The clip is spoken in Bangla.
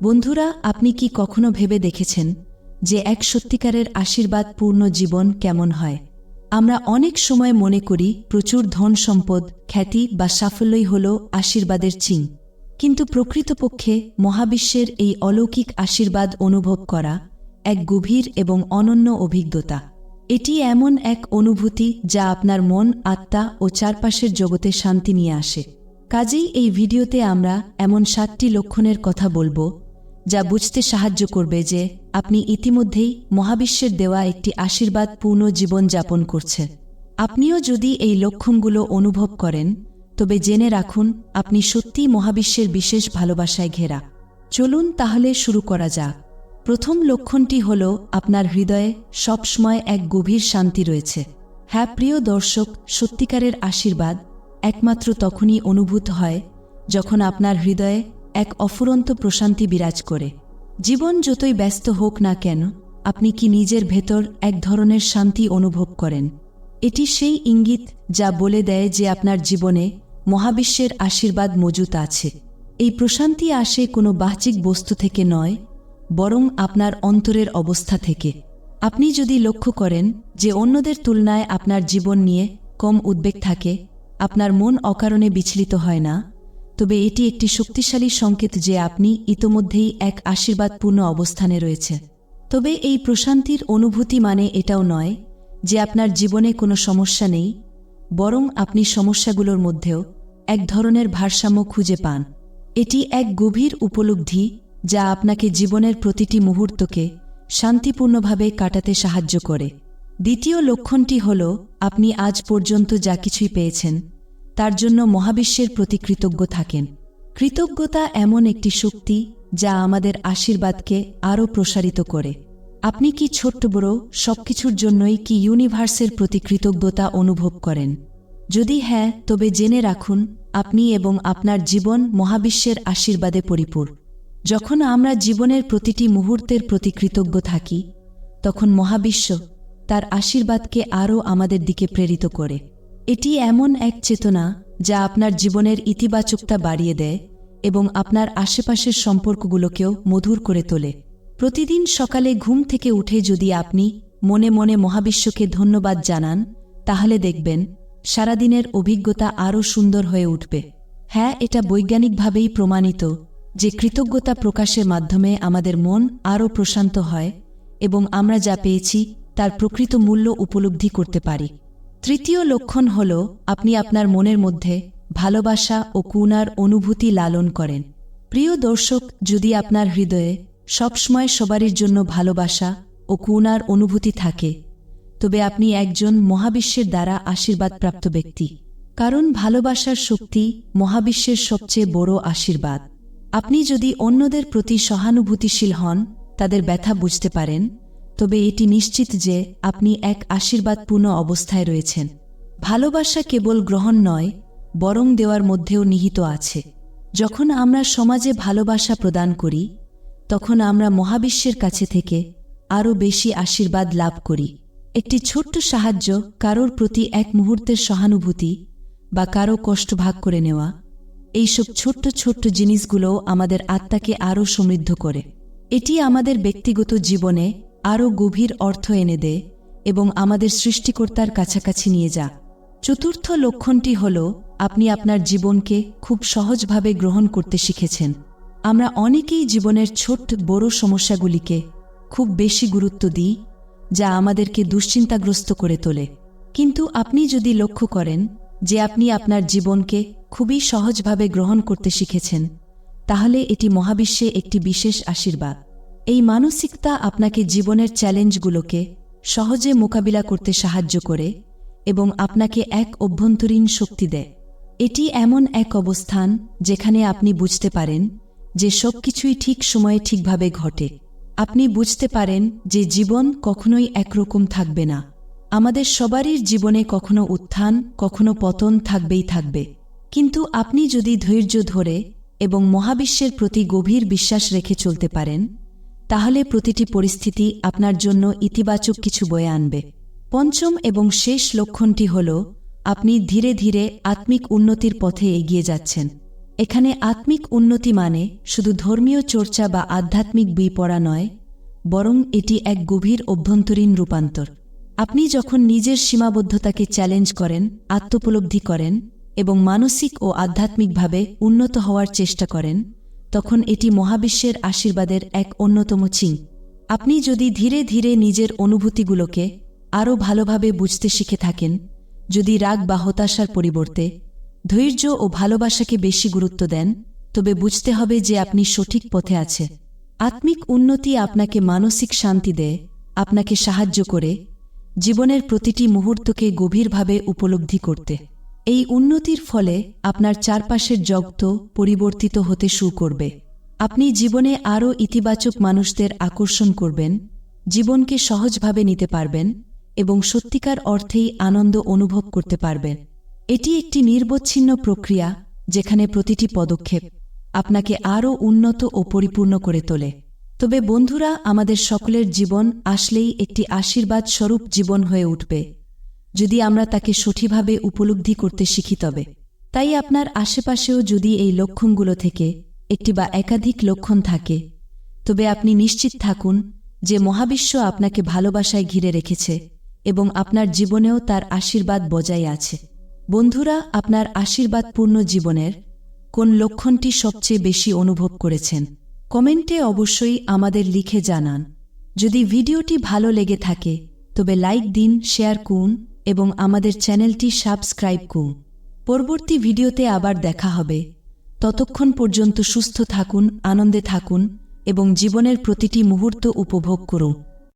বন্ধুরা, আপনি কি কখনো ভেবে দেখেছেন যে এক সত্যিকারের আশীর্বাদ পূর্ণ জীবন কেমন হয়? আমরা অনেক সময় মনে করি, প্রচুর ধন সম্পদ, খ্যাতি বা সাফল্যই হল আশীর্বাদের চিন কিন্তু প্রকৃতপক্ষে মহাবিশ্বের এই অলৌকিক আশীর্বাদ অনুভব করা এক গভীর এবং অনন্য অভিজ্ঞতা। এটি এমন এক অনুভূতি যা আপনার মন, আত্মা ও চারপাশের জগতে শান্তি নিয়ে আসে। কাজেই এই ভিডিওতে আমরা এমন সাতটি লক্ষণের কথা বলব যা বুঝতে সাহায্য করবে যে আপনি ইতিমধ্যেই মহাবিশ্বের দেওয়া একটি আশীর্বাদ পূর্ণ জীবন যাপন করছেন আপনিও যদি এই লক্ষণগুলো অনুভব করেন, তবে জেনে রাখুন, আপনি সত্যিই মহাবিশ্বের বিশেষ ভালোবাসায় ঘেরা। চলুন তাহলে শুরু করা যাক। প্রথম লক্ষণটি হল আপনার হৃদয়ে সবসময় এক গভীর শান্তি রয়েছে। হ্যাঁ প্রিয় দর্শক, সত্যিকারের আশীর্বাদ একমাত্র তখনই অনুভূত হয় যখন আপনার হৃদয়ে এক অফুরন্ত প্রশান্তি বিরাজ করে। জীবন যতই ব্যস্ত হোক না কেন, আপনি কি নিজের ভেতর এক ধরনের শান্তি অনুভব করেন? এটি সেই ইঙ্গিত যা বলে দেয় যে আপনার জীবনে মহাবিশ্বের আশীর্বাদ মজুত আছে। এই প্রশান্তি আসে কোনো বাহ্যিক বস্তু থেকে নয়, বরং আপনার অন্তরের অবস্থা থেকে। আপনি যদি লক্ষ্য করেন যে অন্যদের তুলনায় আপনার জীবন নিয়ে কম উদ্বেগ থাকে, আপনার মন অকারণে বিচলিত হয় না তবে এটি একটি শক্তিশালী সংকেত যে আপনি ইতোমধ্যেই এক আশীর্বাদপূর্ণ অবস্থানে রয়েছে। তবে এই প্রশান্তির অনুভূতি মানে এটাও নয় যে আপনার জীবনে কোনো সমস্যা নেই, বরং আপনি সমস্যাগুলোর মধ্যেও এক ধরনের ভারসাম্য খুঁজে পান। এটি এক গভীর উপলব্ধি যা আপনাকে জীবনের প্রতিটি মুহূর্তকে শান্তিপূর্ণভাবে কাটাতে সাহায্য করে। দ্বিতীয় লক্ষণটি হল, আপনি আজ পর্যন্ত যা কিছুই পেয়েছেন তার জন্য মহাবিশ্বের প্রতি কৃতজ্ঞ থাকেন। কৃতজ্ঞতা এমন একটি শক্তি যা আমাদের আশীর্বাদকে আরও প্রসারিত করে। আপনি কি ছোট্ট বড় সবকিছুর জন্যই কি ইউনিভার্সের প্রতি কৃতজ্ঞতা অনুভব করেন? যদি হ্যাঁ তবে জেনে রাখুন, আপনি এবং আপনার জীবন মহাবিশ্বের আশীর্বাদে পরিপূর্ণ যখন আমরা জীবনের প্রতিটি মুহূর্তের প্রতি কৃতজ্ঞ থাকি, তখন মহাবিশ্ব তার আশীর্বাদকে আরও আমাদের দিকে প্রেরিত করে। এটি এমন এক চেতনা যা আপনার জীবনের ইতিবাচকতা বাড়িয়ে দেয় এবং আপনার আশেপাশের সম্পর্কগুলোকেও মধুর করে তোলে। প্রতিদিন সকালে ঘুম থেকে উঠে যদি আপনি মনে মনে মহাবিশ্বকে ধন্যবাদ জানান, তাহলে দেখবেন সারাদিনের অভিজ্ঞতা আরও সুন্দর হয়ে উঠবে। হ্যাঁ এটা বৈজ্ঞানিকভাবেই প্রমাণিত যে কৃতজ্ঞতা প্রকাশের মাধ্যমে আমাদের মন আরও প্রশান্ত হয় এবং আমরা যা পেয়েছি তার প্রকৃত মূল্য উপলব্ধি করতে পারি। তৃতীয় লক্ষণ হল, আপনি আপনার মনের মধ্যে ভালোবাসা ও কুনার অনুভূতি লালন করেন। প্রিয় দর্শক, যদি আপনার হৃদয়ে সবসময় সবারই জন্য ভালোবাসা ও কুনার অনুভূতি থাকে, তবে আপনি একজন মহাবিশ্বের দ্বারা আশীর্বাদপ্রাপ্ত ব্যক্তি। কারণ ভালোবাসার শক্তি মহাবিশ্বের সবচেয়ে বড় আশীর্বাদ। আপনি যদি অন্যদের প্রতি সহানুভূতিশীল হন, তাদের ব্যথা বুঝতে পারেন তবে এটি নিশ্চিত যে আপনি এক আশীর্বাদপূর্ণ অবস্থায় রয়েছেন। ভালোবাসা কেবল গ্রহণ নয়, বরং দেওয়ার মধ্যেও নিহিত আছে। যখন আমরা সমাজে ভালোবাসা প্রদান করি, তখন আমরা মহাবিশ্বের কাছে থেকে আরও বেশি আশীর্বাদ লাভ করি। একটি ছোট্ট সাহায্য কারোর প্রতি এক মুহূর্তের সহানুভূতি বা কারও কষ্ট ভাগ করে নেওয়া। এইসব ছোট্ট ছোট্ট জিনিসগুলো আমাদের আত্মাকে আরও সমৃদ্ধ করে। এটি আমাদের ব্যক্তিগত জীবনে আরও গভীর অর্থ এনে দেয় এবং আমাদের সৃষ্টিকর্তার কাছাকাছি নিয়ে যা। চতুর্থ লক্ষণটি হল, আপনি আপনার জীবনকে খুব সহজভাবে গ্রহণ করতে শিখেছেন। আমরা অনেকেই জীবনের ছোট্ট বড় সমস্যাগুলিকে খুব বেশি গুরুত্ব দিই, যা আমাদেরকে দুশ্চিন্তাগ্রস্ত করে তোলে। কিন্তু আপনি যদি লক্ষ্য করেন যে আপনি আপনার জীবনকে খুবই সহজভাবে গ্রহণ করতে শিখেছেন, তাহলে এটি মহাবিশ্বে একটি বিশেষ আশীর্বাদ। এই মানসিকতা আপনাকে জীবনের চ্যালেঞ্জগুলোকে সহজে মোকাবিলা করতে সাহায্য করে এবং আপনাকে এক অভ্যন্তরীণ শক্তি দেয়। এটি এমন এক অবস্থান যেখানে আপনি বুঝতে পারেন যে সবকিছুই ঠিক সময়ে ঠিকভাবে ঘটে। আপনি বুঝতে পারেন যে জীবন কখনোই একরকম থাকবে না। আমাদের সবারই জীবনে কখনো উত্থান, কখনো পতন থাকবেই থাকবে। কিন্তু আপনি যদি ধৈর্য ধরে এবং মহাবিশ্বের প্রতি গভীর বিশ্বাস রেখে চলতে পারেন তাহলে প্রতিটি পরিস্থিতি আপনার জন্য ইতিবাচক কিছু বয়ে আনবে। পঞ্চম এবং শেষ লক্ষণটি হল, আপনি ধীরে ধীরে আত্মিক উন্নতির পথে এগিয়ে যাচ্ছেন। এখানে আত্মিক উন্নতি মানে শুধু ধর্মীয় চর্চা বা আধ্যাত্মিক বই পড়া নয়, বরং এটি এক গভীর অভ্যন্তরীণ রূপান্তর। আপনি যখন নিজের সীমাবদ্ধতাকে চ্যালেঞ্জ করেন, আত্মোপলব্ধি করেন এবং মানসিক ও আধ্যাত্মিকভাবে উন্নত হওয়ার চেষ্টা করেন তখন এটি মহাবিশ্বের আশীর্বাদের এক অন্যতম চিন আপনি যদি ধীরে ধীরে নিজের অনুভূতিগুলোকে আরও ভালোভাবে বুঝতে শিখে থাকেন, যদি রাগ বা হতাশার পরিবর্তে ধৈর্য ও ভালোবাসাকে বেশি গুরুত্ব দেন, তবে বুঝতে হবে যে আপনি সঠিক পথে আছে। আত্মিক উন্নতি আপনাকে মানসিক শান্তি দেয়, আপনাকে সাহায্য করে জীবনের প্রতিটি মুহূর্তকে গভীরভাবে উপলব্ধি করতে। এই উন্নতির ফলে আপনার চারপাশের জগত পরিবর্তিত হতে শুরু করবে। আপনি জীবনে আরও ইতিবাচক মানুষদের আকর্ষণ করবেন, জীবনকে সহজভাবে নিতে পারবেন এবং সত্যিকার অর্থেই আনন্দ অনুভব করতে পারবেন। এটি একটি নির্বচ্ছিন্ন প্রক্রিয়া যেখানে প্রতিটি পদক্ষেপ আপনাকে আরও উন্নত ও পরিপূর্ণ করে তোলে। তবে বন্ধুরা, আমাদের সকলের জীবন আসলেই একটি আশীর্বাদ স্বরূপ জীবন হয়ে উঠবে। যদি আমরা তাকে সঠিকভাবে উপলব্ধি করতে শিখি তবে। তাই আপনার আশেপাশেও যদি এই লক্ষণগুলো থেকে একটি বা একাধিক লক্ষণ থাকে, তবে আপনি নিশ্চিত থাকুন যে মহাবিশ্ব আপনাকে ভালোবাসায় ঘিরে রেখেছে এবং আপনার জীবনেও তার আশীর্বাদ বজায় আছে। বন্ধুরা, আপনার আশীর্বাদপূর্ণ জীবনের কোন লক্ষণটি সবচেয়ে বেশি অনুভব করেছেন? কমেন্টে অবশ্যই আমাদের লিখে জানান। যদি ভিডিওটি ভালো লেগে থাকে, তবে লাইক দিন, শেয়ার করুন। এবং আমাদের চ্যানেলটি সাবস্ক্রাইব করুন। পরবর্তী ভিডিওতে আবার দেখা হবে। ততক্ষণ পর্যন্ত সুস্থ থাকুন, আনন্দে থাকুন এবং জীবনের প্রতিটি মুহূর্ত উপভোগ করুন।